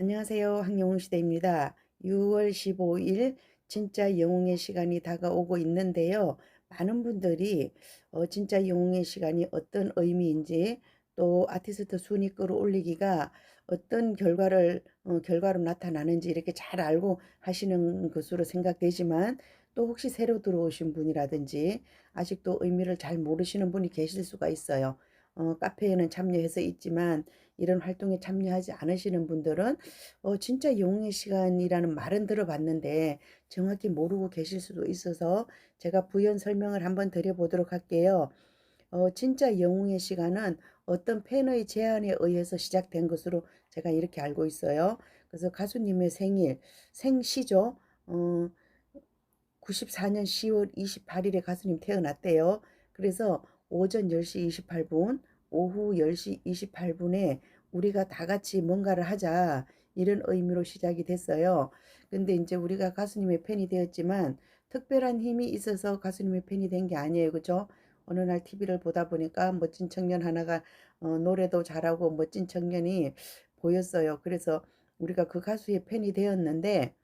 안녕하세요. 황영웅 시대입니다. 6월 15일 진짜 영웅의 시간이 다가오고 있는데요. 많은 분들이 어, 진짜 영웅의 시간이 어떤 의미인지 또 아티스트 순위 끌어올리기가 어떤 결과를 어, 결과로 나타나는지 이렇게 잘 알고 하시는 것으로 생각되지만 또 혹시 새로 들어오신 분이라든지 아직도 의미를 잘 모르시는 분이 계실 수가 있어요. 어, 카페에는 참여해서 있지만 이런 활동에 참여하지 않으시는 분들은 어, 진짜 영웅의 시간이라는 말은 들어봤는데 정확히 모르고 계실 수도 있어서 제가 부연 설명을 한번 드려보도록 할게요. 어, 진짜 영웅의 시간은 어떤 팬의 제안에 의해서 시작된 것으로 제가 이렇게 알고 있어요. 그래서 가수님의 생일, 생시죠. 어, 94년 10월 28일에 가수님 태어났대요. 그래서 오전 10시 28분, 오후 10시 28분에 우리가 다 같이 뭔가를 하자. 이런 의미로 시작이 됐어요. 근데 이제 우리가 가수님의 팬이 되었지만 특별한 힘이 있어서 가수님의 팬이 된 게 아니에요. 그죠? 어느 날 TV를 보다 보니까 멋진 청년 하나가 어, 노래도 잘하고 멋진 청년이 보였어요. 그래서 우리가 그 가수의 팬이 되었는데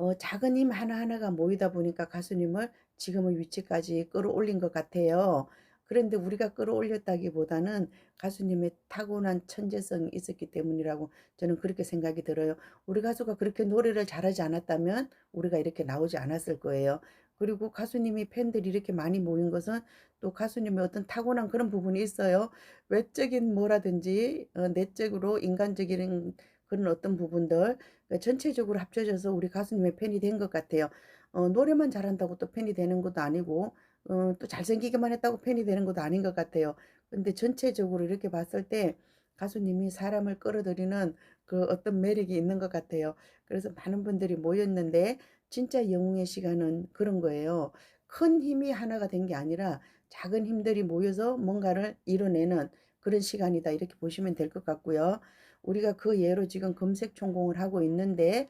어, 작은 힘 하나하나가 모이다 보니까 가수님을 지금의 위치까지 끌어올린 것 같아요. 그런데 우리가 끌어올렸다기보다는 가수님의 타고난 천재성이 있었기 때문이라고 저는 그렇게 생각이 들어요. 우리 가수가 그렇게 노래를 잘하지 않았다면 우리가 이렇게 나오지 않았을 거예요. 그리고 가수님이 팬들이 이렇게 많이 모인 것은 또 가수님의 어떤 타고난 그런 부분이 있어요. 외적인 뭐라든지 어, 내적으로 인간적인 그런 어떤 부분들 그러니까 전체적으로 합쳐져서 우리 가수님의 팬이 된 것 같아요. 어, 노래만 잘한다고 또 팬이 되는 것도 아니고 어, 또 잘생기기만 했다고 팬이 되는 것도 아닌 것 같아요. 근데 전체적으로 이렇게 봤을 때 가수님이 사람을 끌어들이는 그 어떤 매력이 있는 것 같아요. 그래서 많은 분들이 모였는데 진짜 영웅의 시간은 그런 거예요. 큰 힘이 하나가 된 게 아니라 작은 힘들이 모여서 뭔가를 이뤄내는 그런 시간이다. 이렇게 보시면 될 것 같고요. 우리가 그 예로 지금 검색 총공을 하고 있는데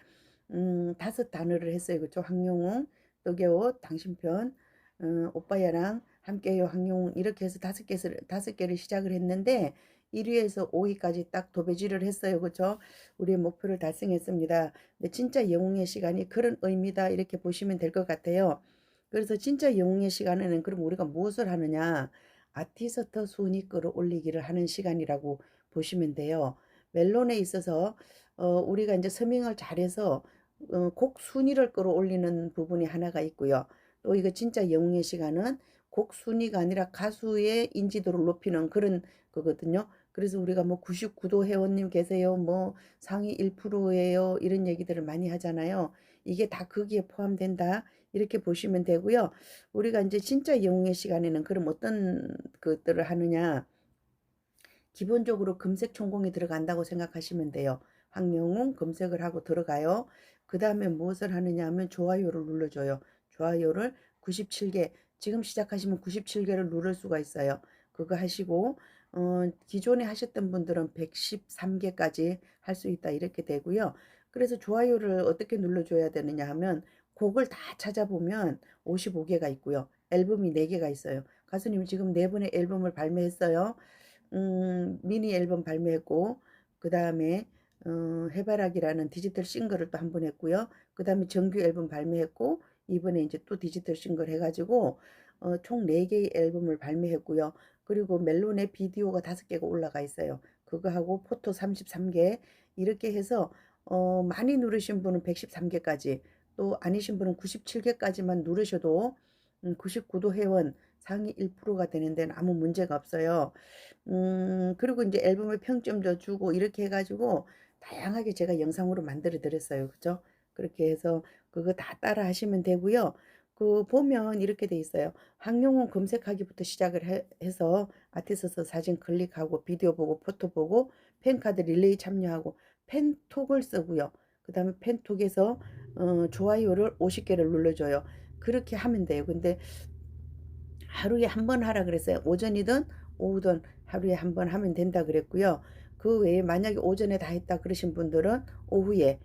음, 다섯 단어를 했어요. 그렇죠? 황용웅, 떡여옷, 당신편, 어, 오빠야랑 함께요 황용 이렇게 해서 다섯 개를 다섯 개를 시작을 했는데 1위에서 5위까지 딱 도배지를 했어요. 그렇죠? 우리의 목표를 달성했습니다. 근데 진짜 영웅의 시간이 그런 의미다 이렇게 보시면 될 것 같아요. 그래서 진짜 영웅의 시간에는 그럼 우리가 무엇을 하느냐? 아티스트 순위 끌어올리기를 하는 시간이라고 보시면 돼요. 멜론에 있어서 어, 우리가 이제 서밍을 잘해서 어, 곡 순위를 끌어올리는 부분이 하나가 있고요. 또 이거 진짜 영웅의 시간은 곡 순위가 아니라 가수의 인지도를 높이는 그런 거거든요. 그래서 우리가 뭐 99도 회원님 계세요. 뭐 상위 1%예요. 이런 얘기들을 많이 하잖아요. 이게 다 거기에 포함된다. 이렇게 보시면 되고요. 우리가 이제 진짜 영웅의 시간에는 그럼 어떤 것들을 하느냐. 기본적으로 검색 총공이 들어간다고 생각하시면 돼요. 황영웅 검색을 하고 들어가요. 그 다음에 무엇을 하느냐 하면 좋아요를 눌러줘요. 좋아요를 97개 지금 시작하시면 97개를 누를 수가 있어요. 그거 하시고 어, 기존에 하셨던 분들은 113개까지 할 수 있다 이렇게 되고요. 그래서 좋아요를 어떻게 눌러줘야 되느냐 하면 곡을 다 찾아보면 55개가 있고요. 앨범이 4개가 있어요. 가수님 지금 4번의 앨범을 발매했어요. 음, 미니 앨범 발매했고 그 다음에 어, 해바라기라는 디지털 싱글을 또 한 번 했고요. 그 다음에 정규 앨범 발매했고 이번에 이제 또 디지털 싱글 해가지고 어, 총 4개의 앨범을 발매했고요. 그리고 멜론에 비디오가 5개가 올라가 있어요. 그거하고 포토 33개 이렇게 해서 어, 많이 누르신 분은 113개까지 또 아니신 분은 97개까지만 누르셔도 음, 99도 회원 상위 1%가 되는 데는 아무 문제가 없어요. 음, 그리고 이제 앨범에 평점도 주고 이렇게 해가지고 다양하게 제가 영상으로 만들어 드렸어요. 그죠? 그렇게 해서 그거 다 따라 하시면 되고요. 그 보면 이렇게 돼 있어요. 황용훈 검색하기부터 시작을 해, 서 아티스트 사진 클릭하고 비디오 보고 포토 보고 팬카드 릴레이 참여하고 팬톡을 쓰고요. 그 다음에 팬톡에서 어, 좋아요를 50개를 눌러줘요. 그렇게 하면 돼요. 근데 하루에 한 번 하라 그랬어요. 오전이든 오후든 하루에 한 번 하면 된다 그랬고요. 그 외에 만약에 오전에 다 했다 그러신 분들은 오후에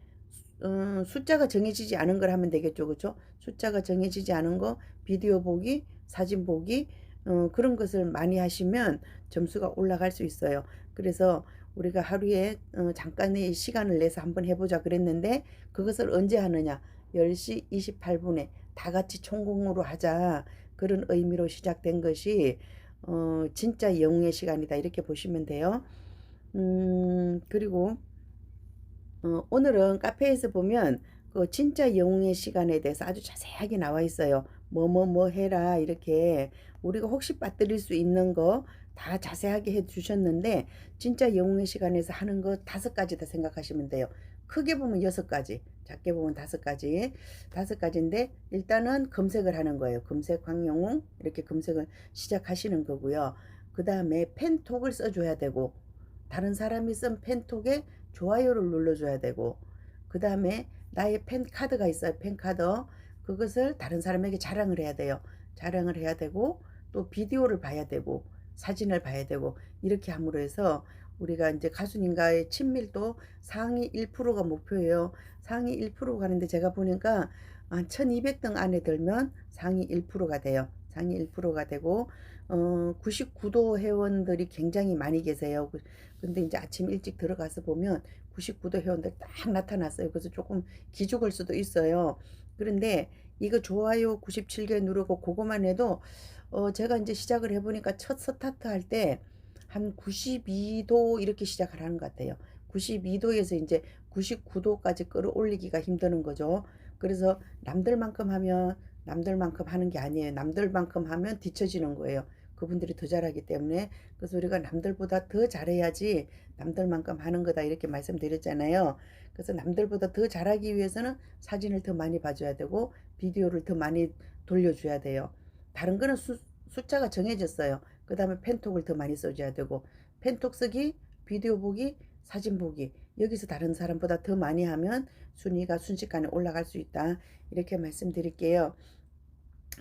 음, 숫자가 정해지지 않은 걸 하면 되겠죠. 그렇죠? 숫자가 정해지지 않은 거 비디오 보기, 사진 보기 어, 그런 것을 많이 하시면 점수가 올라갈 수 있어요. 그래서 우리가 하루에 어, 잠깐의 시간을 내서 한번 해보자 그랬는데 그것을 언제 하느냐 10시 28분에 다 같이 총공으로 하자 그런 의미로 시작된 것이 어, 진짜 영웅의 시간이다 이렇게 보시면 돼요. 음, 그리고 어, 오늘은 카페에서 보면 그 진짜 영웅의 시간에 대해서 아주 자세하게 나와 있어요. 뭐뭐뭐 해라 이렇게 우리가 혹시 빠뜨릴 수 있는 거 다 자세하게 해 주셨는데 진짜 영웅의 시간에서 하는 거 다섯 가지다 생각하시면 돼요. 크게 보면 여섯 가지, 작게 보면 다섯 가지, 다섯 가지인데 일단은 검색을 하는 거예요. 검색 황영웅 이렇게 검색을 시작하시는 거고요. 그 다음에 펜톡을 써줘야 되고 다른 사람이 쓴 펜톡에 좋아요를 눌러줘야 되고 그 다음에 나의 펜카드가 있어요. 펜카드 그것을 다른 사람에게 자랑을 해야 돼요. 자랑을 해야 되고 또 비디오를 봐야 되고 사진을 봐야 되고 이렇게 함으로 해서 우리가 이제 가수님과의 친밀도 상위 1%가 목표예요. 상위 1% 가는데 제가 보니까 한 1200등 안에 들면 상위 1%가 돼요. 상위 1%가 되고 어 99도 회원들이 굉장히 많이 계세요. 그, 근데 이제 아침 일찍 들어가서 보면 99도 회원들 딱 나타났어요. 그래서 조금 기죽을 수도 있어요. 그런데 이거 좋아요 97개 누르고 그거만 해도 어 제가 이제 시작을 해보니까 첫 스타트 할때 한 92도 이렇게 시작을 하는 것 같아요. 92도에서 이제 99도까지 끌어올리기가 힘드는 거죠. 그래서 남들만큼 하면 남들만큼 하는 게 아니에요. 남들만큼 하면 뒤처지는 거예요. 그분들이 더 잘하기 때문에 그래서 우리가 남들보다 더 잘해야지 남들만큼 하는 거다 이렇게 말씀드렸잖아요. 그래서 남들보다 더 잘하기 위해서는 사진을 더 많이 봐줘야 되고 비디오를 더 많이 돌려줘야 돼요. 다른 거는 수, 숫자가 정해졌어요. 그 다음에 펜톡을 더 많이 써줘야 되고 펜톡 쓰기, 비디오 보기, 사진 보기 여기서 다른 사람보다 더 많이 하면 순위가 순식간에 올라갈 수 있다 이렇게 말씀드릴게요.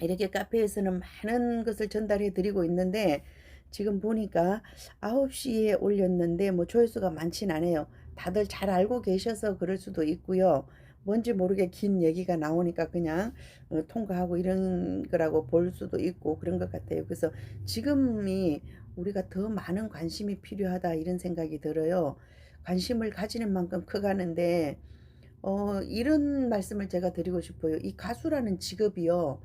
이렇게 카페에서는 많은 것을 전달해 드리고 있는데 지금 보니까 9시에 올렸는데 뭐 조회수가 많진 않아요. 다들 잘 알고 계셔서 그럴 수도 있고요. 뭔지 모르게 긴 얘기가 나오니까 그냥 어, 통과하고 이런 거라고 볼 수도 있고 그런 것 같아요. 그래서 지금이 우리가 더 많은 관심이 필요하다 이런 생각이 들어요. 관심을 가지는 만큼 커가는데 어, 이런 말씀을 제가 드리고 싶어요. 이 가수라는 직업이요.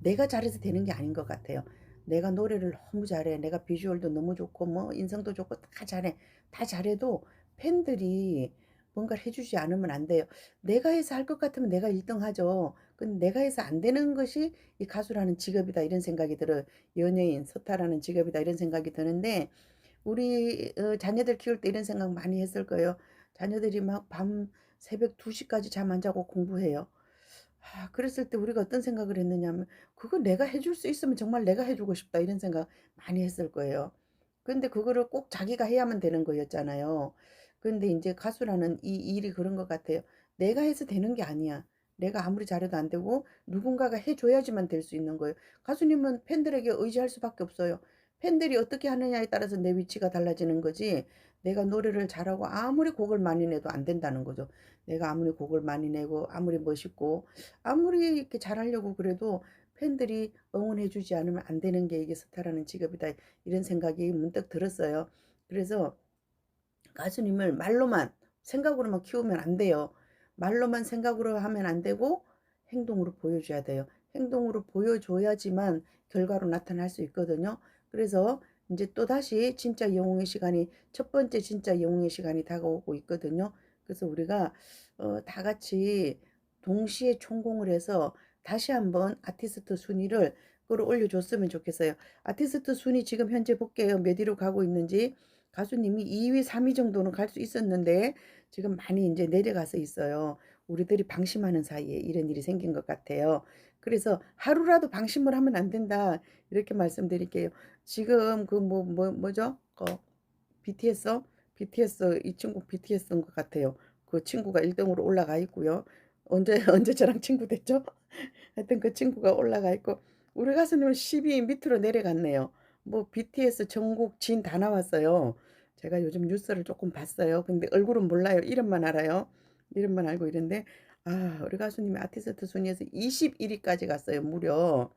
내가 잘해서 되는 게 아닌 것 같아요. 내가 노래를 너무 잘해. 내가 비주얼도 너무 좋고 뭐 인성도 좋고 다 잘해. 다 잘해도 팬들이 뭔가를 해주지 않으면 안 돼요. 내가 해서 할 것 같으면 내가 1등 하죠. 근데 내가 해서 안 되는 것이 이 가수라는 직업이다 이런 생각이 들어요. 연예인, 스타라는 직업이다 이런 생각이 드는데 우리 어, 자녀들 키울 때 이런 생각 많이 했을 거예요. 자녀들이 막 밤 새벽 2시까지 잠 안 자고 공부해요. 아, 그랬을 때 우리가 어떤 생각을 했느냐면 그거 내가 해줄 수 있으면 정말 내가 해주고 싶다 이런 생각 많이 했을 거예요. 근데 그거를 꼭 자기가 해야만 되는 거였잖아요. 근데 이제 가수라는 이 일이 그런 것 같아요. 내가 해서 되는 게 아니야. 내가 아무리 잘해도 안 되고 누군가가 해줘야지만 될 수 있는 거예요. 가수님은 팬들에게 의지할 수밖에 없어요. 팬들이 어떻게 하느냐에 따라서 내 위치가 달라지는 거지. 내가 노래를 잘하고 아무리 곡을 많이 내도 안 된다는 거죠. 내가 아무리 곡을 많이 내고 아무리 멋있고 아무리 이렇게 잘하려고 그래도 팬들이 응원해 주지 않으면 안 되는 게 이게 스타라는 직업이다. 이런 생각이 문득 들었어요. 그래서 가수님을 말로만 생각으로만 키우면 안 돼요. 말로만 생각으로 하면 안 되고 행동으로 보여줘야 돼요. 행동으로 보여줘야지만 결과로 나타날 수 있거든요. 그래서 이제 또다시 진짜 영웅의 시간이 첫 번째 진짜 영웅의 시간이 다가오고 있거든요. 그래서 우리가 어, 다 같이 동시에 총공을 해서 다시 한번 아티스트 순위를 끌어올려 줬으면 좋겠어요. 아티스트 순위 지금 현재 볼게요. 몇 위로 가고 있는지. 가수님이 2위, 3위 정도는 갈 수 있었는데 지금 많이 이제 내려가서 있어요. 우리들이 방심하는 사이에 이런 일이 생긴 것 같아요. 그래서 하루라도 방심을 하면 안 된다. 이렇게 말씀드릴게요. 지금 그 뭐, 뭐, 뭐죠? 어, BTS? BTS, 이 친구 BTS인 것 같아요. 그 친구가 1등으로 올라가 있고요. 언제, 언제 저랑 친구 됐죠? 하여튼 그 친구가 올라가 있고, 우리 가수님은 12위 밑으로 내려갔네요. 뭐 BTS 전국 진 다 나왔어요. 제가 요즘 뉴스를 조금 봤어요. 근데 얼굴은 몰라요. 이름만 알아요. 이름만 알고 이런데 아, 우리 가수님이 아티스트 순위에서 21위까지 갔어요. 무려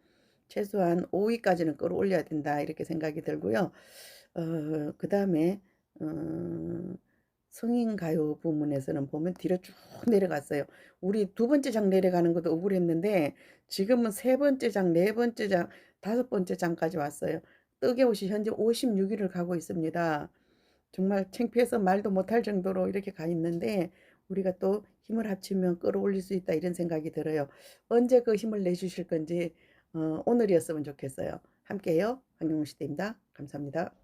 최소한 5위까지는 끌어올려야 된다. 이렇게 생각이 들고요. 어, 그 다음에 어, 성인 가요 부문에서는 보면 뒤로 쭉 내려갔어요. 우리 두 번째 장 내려가는 것도 억울했는데 지금은 세 번째 장, 네 번째 장, 다섯 번째 장까지 왔어요. 뜨개옷이 현재 56위를 가고 있습니다. 정말 창피해서 말도 못할 정도로 이렇게 가 있는데 우리가 또 힘을 합치면 끌어올릴 수 있다 이런 생각이 들어요. 언제 그 힘을 내주실 건지 어, 오늘이었으면 좋겠어요. 함께해요. 황영웅 시대입니다. 감사합니다.